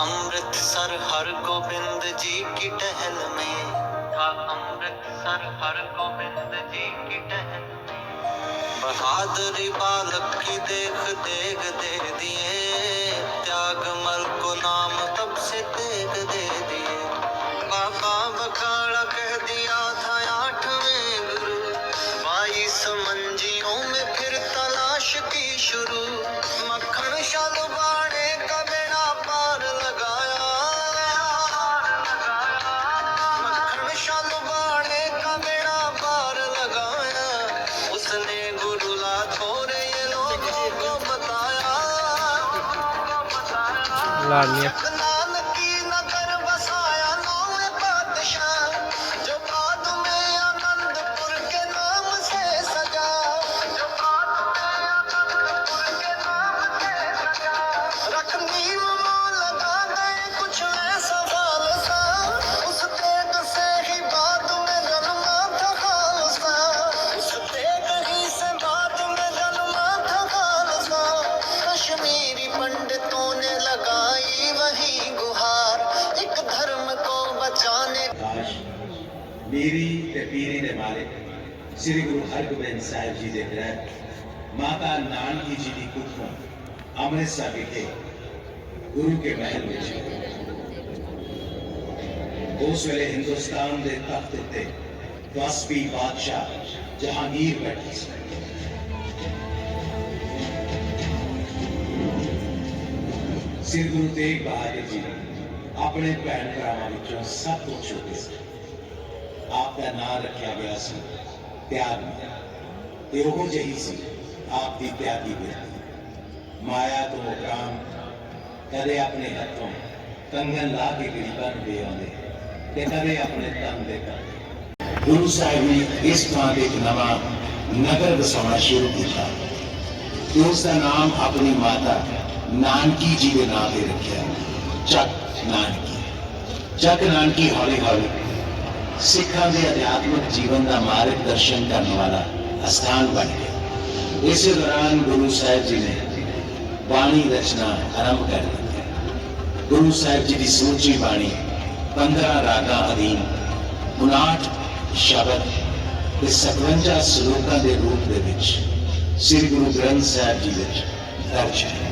امرت سر ہر گوبند جی کی ٹہل میں تھا امرت سر ہر گوبند جی کی ٹہل میں بہادری بالک کی دیکھ دیکھ دے دیے Merhabalar. Niye? پیری نے مالک سری گرو ہر گوبند صاحب جی دے گرہ ماتا نان کی جی دی کتھوں امرت سا بکھے گرو کے محل میں جی اس ویلے ہندوستان دے تخت دے واسپی بادشاہ جہانگیر بیٹھے سا سری گرو تیگ بہادر جی اپنے پہن کراما بچوں سب کو چھوٹے سکتے آپ کا نام رکھا گیا سی پیار میں یہ وہ جہی سی آپ کی پیاری بیٹی مایا تو وہ کام کرے اپنے ہاتھوں کنگن لا کے گریبن دے آنے کہ کرے اپنے تن دے کر گرو صاحب نے اس تھان ایک نو نگر وسایا شروع کیا اس کا نام اپنی ماتا نانکی جی کے نام پہ رکھا چک نانکی چک نانکی ہولی ہولی ਸਿੱਖਾਂ ਦੇ ਅਧਿਆਤਮਿਕ ਜੀਵਨ ਦਾ ਮਾਰਗ ਦਰਸ਼ਨ ਕਰਨ ਵਾਲਾ ਅਸਥਾਨ ਬਣ ਗਿਆ ਇਸ ਦੌਰਾਨ ਗੁਰੂ ਸਾਹਿਬ ਜੀ ਨੇ ਬਾਣੀ ਰਚਨਾ ਆਰੰਭ ਕਰ ਦਿੱਤੀ ਗੁਰੂ ਸਾਹਿਬ ਜੀ ਦੀ ਸਮੁੱਚੀ ਬਾਣੀ 15 ਰਾਗਾ ਅਧੀਨ 59 ਸ਼ਬਦ ਤੇ 57 ਸ਼ਲੋਕਾਂ ਦੇ ਰੂਪ ਦੇ ਵਿੱਚ ਸ੍ਰੀ ਗੁਰੂ ਗ੍ਰੰਥ ਸਾਹਿਬ ਜੀ ਵਿੱਚ ਦਰਜ ਹੈ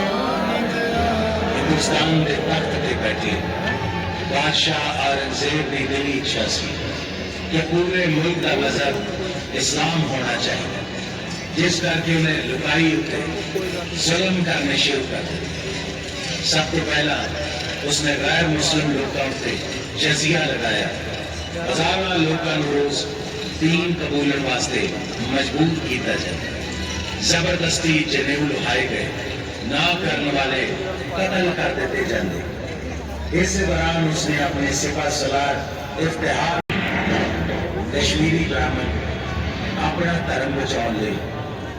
اسلام نے تخت پہ بیٹھی بادشاہ اورنگزیب بھی دلی اچھا سی کہ پورے ملک کا مذہب اسلام ہونا چاہیے جس کر کے انہیں لکائی اٹھے ظلم کرنے شروع کر دیا سب سے پہلا اس نے غیر مسلم لوگوں پہ جزیہ لگایا ہزارہ لوگوں روز تین قبول واسطے مجبور کیتا جائے زبردستی جنیو لہائے گئے نہ کرنے والے قتل کر دیتے جاندے اس دوران اس نے اپنے سپا سلار افتحار کشمیری برامن اپنا دھرم بچاؤ لے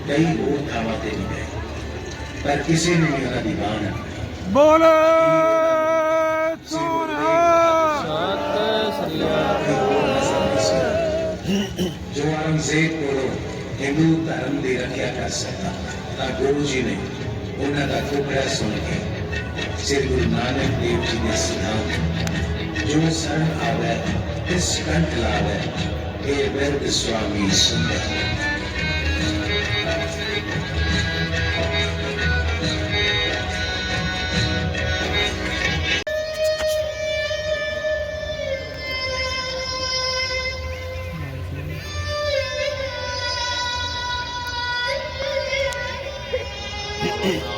کئی اور تھاوہ تے نہیں گئے پر کسی نے میرا دیوان بولے جو آرم زید کو ہندو دھرم دے رکھیا کر سکتا تا گرو جی نے انہوں نے کپڑا سن کے श्री गुरु नानक देव जी ने सुना जो सन आवे तिस कंठ लावे हे वर्ग स्वामी सुंदर Yeah.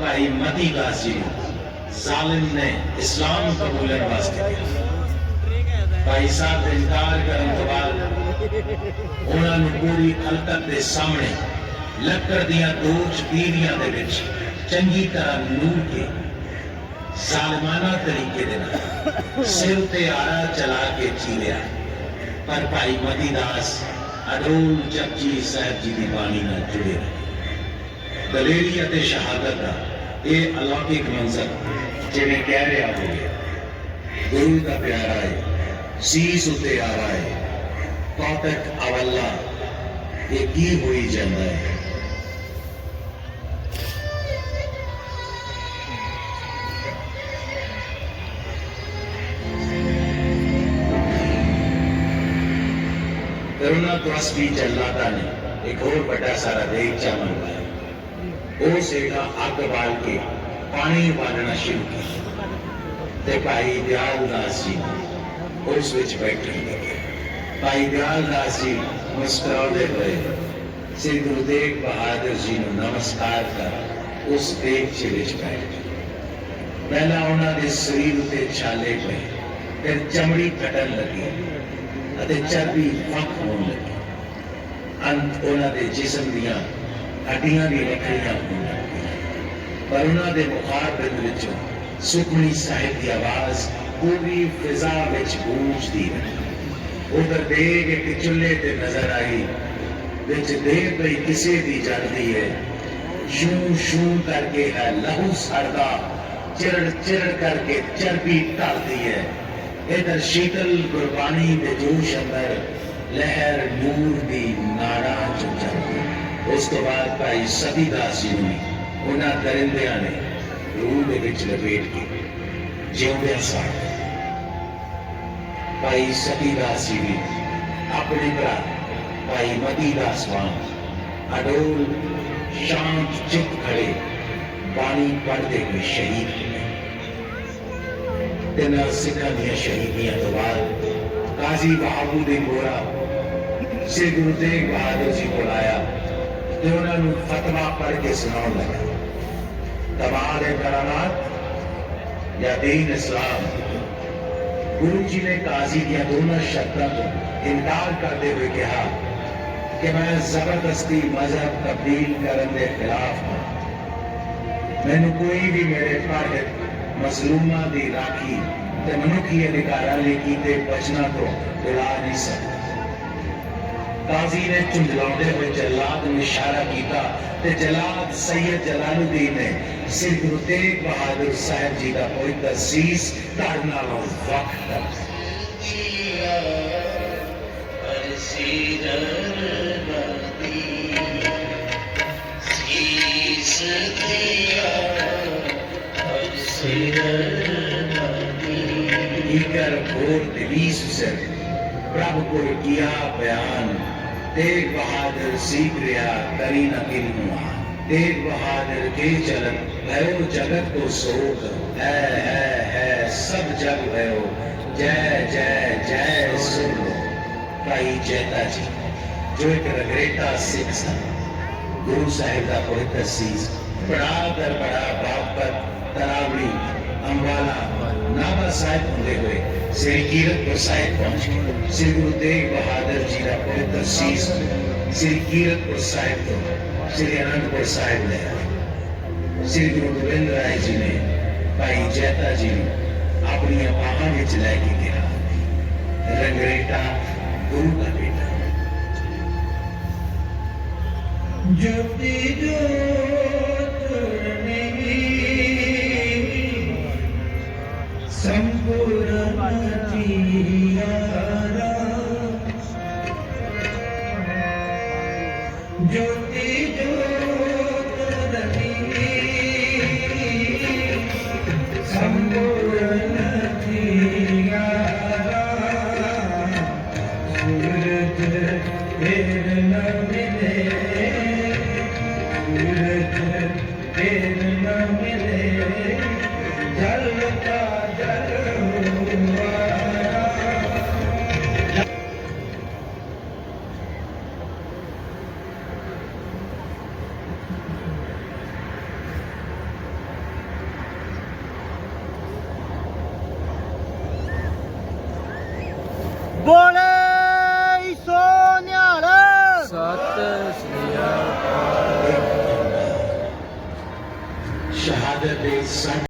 ਭਾਈ ਮਤੀ ਗਾਸੀ ਜ਼ਾਲਿਮ ਨੇ ਇਸਲਾਮ ਕਬੂਲਣ ਵਾਸਤੇ ਭਾਈ ਸਾਹਿਬ ਦੇ ਇਨਕਾਰ ਕਰਨ ਤੋਂ ਬਾਅਦ ਉਹਨਾਂ ਨੂੰ ਪੂਰੀ ਹਲਕਤ ਦੇ ਸਾਹਮਣੇ ਲੱਕੜ ਦੀਆਂ ਦੋ ਚਪੀਰੀਆਂ ਦੇ ਵਿੱਚ ਚੰਗੀ ਤਰ੍ਹਾਂ ਨੂਰ ਕੇ ਸਾਲਮਾਨਾ ਤਰੀਕੇ ਦੇ ਨਾਲ ਸਿਰ ਤੇ ਆਰਾ ਚਲਾ ਕੇ ਚੀਰਿਆ ਪਰ ਭਾਈ ਮਤੀ ਦਾਸ ਅਡੋਲ ਚੱਚੀ ਸਾਹਿਬ ਜੀ ਦੀ ਬਾਣੀ ਨਾਲ ਜੁੜੇ ਰਹੇ دلری شہادت اللہ کی ایک منظر جی رہا ہو گرو کا پیارا ہے آ رہا ہے یہ کی ہوئی ہے کرونا کس بھی چلنا تھا نہیں ایک بڑا سارا دیکھ چا منگوایا ਉਹ ਸੇਗਾ ਅੱਗ ਬਾਲ ਕੇ ਪਾਣੀ ਵਾਲਣਾ ਸ਼ੁਰੂ ਕੀਤਾ ਤੇ ਭਾਈ ਦਿਆਲ ਦਾਸ ਜੀ ਉਸ ਵਿੱਚ ਬੈਠੇ ਲੱਗੇ ਭਾਈ ਦਿਆਲ ਦਾਸ ਜੀ ਮੁਸਕਰਾਉਂਦੇ ਹੋਏ ਸ੍ਰੀ ਗੁਰੂ ਤੇਗ ਬਹਾਦਰ ਜੀ ਨੂੰ ਨਮਸਕਾਰ ਕਰ ਉਸ ਦੇਖ ਚ ਵਿੱਚ ਬੈਠ ਗਏ ਉਹਨਾਂ ਦੇ ਸਰੀਰ ਤੇ ਛਾਲੇ ਪਏ ਫਿਰ ਚਮੜੀ ਘਟਣ ਲੱਗੀ ਅਤੇ ਚਰਬੀ ਫੱਕ ਹੋਣ ਲੱਗੀ ਅੰਤ ਉਹਨਾਂ ਦੇ ਜਿਸਮ ਦੀਆਂ ਹੱਡੀਆਂ ਵੀ ਵੱਖਰੀਆਂ ਹੁੰਦੀਆਂ ਪਰ ਉਹਨਾਂ ਦੇ ਮੁਖਾਰਬਿੰਦ ਵਿੱਚ ਸੁਖਮਨੀ ਸਾਹਿਬ ਦੀ ਆਵਾਜ਼ ਉਹ ਵੀ ਫਿਜ਼ਾ ਵਿੱਚ ਗੂੰਜਦੀ ਰਹੀ ਉਧਰ ਦੇਖ ਇੱਕ ਚੁੱਲ੍ਹੇ ਤੇ ਨਜ਼ਰ ਆਈ ਵਿੱਚ ਦੇਹ ਪਈ ਕਿਸੇ ਦੀ ਜਲਦੀ ਹੈ ਸ਼ੂ ਸ਼ੂ ਕਰਕੇ ਹੈ ਲਹੂ ਸੜਦਾ ਚਿਰੜ ਚਿਰੜ ਕਰਕੇ ਚਰਬੀ ਢਲਦੀ ਹੈ ਇਧਰ ਸ਼ੀਤਲ ਗੁਰਬਾਣੀ ਦੇ ਜੋਸ਼ ਅੰਦਰ ਲਹਿਰ ਨੂਰ ਦੀ ਨਾੜਾ ਚ ਚੜਦੀ اس بعد بھائی داسی ہوئی نے درندیا نے روح لپیٹ کی ساتھ ستیداس کھڑے بانی پڑھتے ہوئے شہید تینا سکھا دیا شہید کازی بابو گولہ سی گرو تیگ بہادر جی کو فتوا پڑھ کے سنا لگا اسلام گرو جی نے کازی کی شرط کرتے ہوئے کہ میں زبردستی مذہب تبدیل کرنے خلاف ہوں میں کوئی بھی میرے دی راکھی لے کیتے بچنا تو دلا نہیں سکتا ਕਾਜ਼ੀ ਨੇ ਝੁੰਝਲਾਉਂਦੇ ਹੋਏ ਜਲਾਦ ਨੂੰ ਇਸ਼ਾਰਾ ਕੀਤਾ ਤੇ ਜਲਾਦ ਸੈਦ ਜਲਾਲਉਦੀਨ ਨੇ ਸ੍ਰੀ ਗੁਰੂ ਤੇਗ ਬਹਾਦਰ ਸਾਹਿਬ ਜੀ ਦਾ ਪਵਿੱਤਰ ਸੀਸ ਧੜ ਨਾਲ ਵਕਤ ਕਰ ਸੀਸ ਦਿਆ सीरती इकर ਦੇ दिलीस सर प्रभु को किया ਬਿਆਨ تیگ بہادر سیکھ ریا کری نہ کنو آن تیگ بہادر کے چلت بھیو جگت کو سوک ہے ہے ہے سب جگ بھیو جے جے جے سن لو کئی چیتا جی جو ایک رگریٹا سکھ سا گروہ صاحب کا پہتر سیز بڑا در بڑا باپ پر تراؤڑی امبالا نامہ صاحب ہوتے ہوئے سری کیرت پر صاحب پہنچ گئے سری گرو دیو بہادر جی کا پوتر سیس سری کیرت پر صاحب تو سری آنند پر صاحب لے سری گرو گوبند رائے جی نے بھائی جیتا جی اپنی پاہاں میں چلائے کے گیا رنگریٹا گرو کا بیٹا جب دیدو